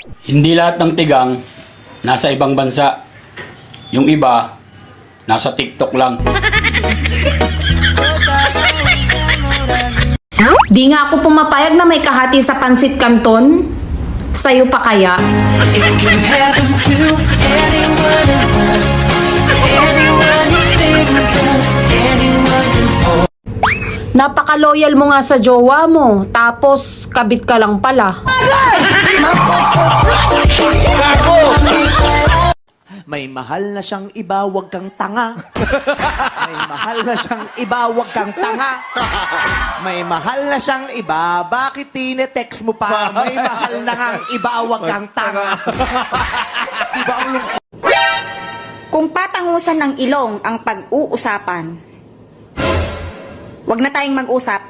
Hindi lahat ng tigang nasa ibang bansa. Yung iba, nasa TikTok lang. Di nga ako pumapayag na may kahati sa pansit kanton. Sa'yo pa kaya? Napaka-loyal mo nga sa jowa mo, tapos kabit ka lang pala. May mahal na siyang iba, wag kang tanga. May mahal na siyang iba, wag kang tanga. May mahal na siyang iba, bakit tine-text mo pa? May mahal na ngang iba, wag kang tanga. Diba ang lungkot? Kung patangusan ng ilong ang pag-uusapan, wag na tayong mag-usap.